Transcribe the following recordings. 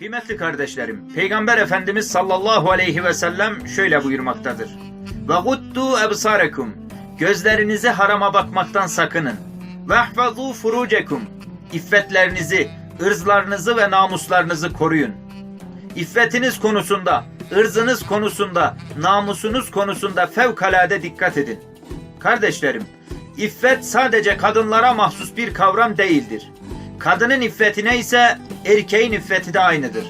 Kıymetli kardeşlerim, Peygamber Efendimiz sallallahu aleyhi ve sellem şöyle buyurmaktadır. Ve guddu ebsarekum. Gözlerinizi harama bakmaktan sakının. Ve ahfazu furucekum. İffetlerinizi, ırzlarınızı ve namuslarınızı koruyun. İffetiniz konusunda, ırzınız konusunda, namusunuz konusunda fevkalade dikkat edin. Kardeşlerim, iffet sadece kadınlara mahsus bir kavram değildir. Kadının iffeti neyse erkeğin iffeti de aynıdır.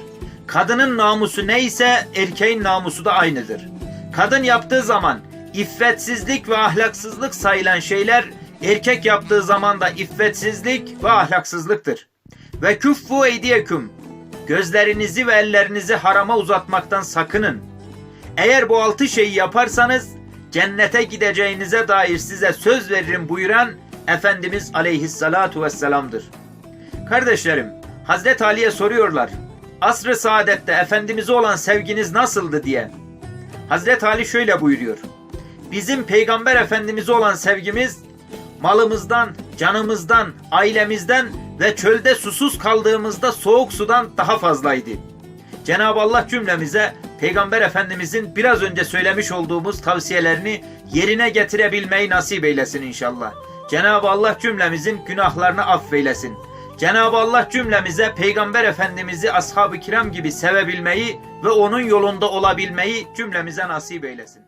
Kadının namusu neyse erkeğin namusu da aynıdır. Kadın yaptığı zaman iffetsizlik ve ahlaksızlık sayılan şeyler erkek yaptığı zaman da iffetsizlik ve ahlaksızlıktır. Ve küffu eydiyeküm gözlerinizi ve ellerinizi harama uzatmaktan sakının. Eğer bu altı şeyi yaparsanız cennete gideceğinize dair size söz veririm buyuran Efendimiz aleyhissalatu vesselam'dır. Kardeşlerim, Hazreti Ali'ye soruyorlar. Asr-ı saadette Efendimiz'e olan sevginiz nasıldı diye. Hazreti Ali şöyle buyuruyor. Bizim Peygamber Efendimiz'e olan sevgimiz malımızdan, canımızdan, ailemizden ve çölde susuz kaldığımızda soğuk sudan daha fazlaydı. Cenab-ı Allah cümlemize Peygamber Efendimizin biraz önce söylemiş olduğumuz tavsiyelerini yerine getirebilmeyi nasip eylesin inşallah. Cenab-ı Allah cümlemizin günahlarını affeylesin. Cenab-ı Allah cümlemize Peygamber Efendimiz'i ashab-ı kiram gibi sevebilmeyi ve onun yolunda olabilmeyi cümlemize nasip eylesin.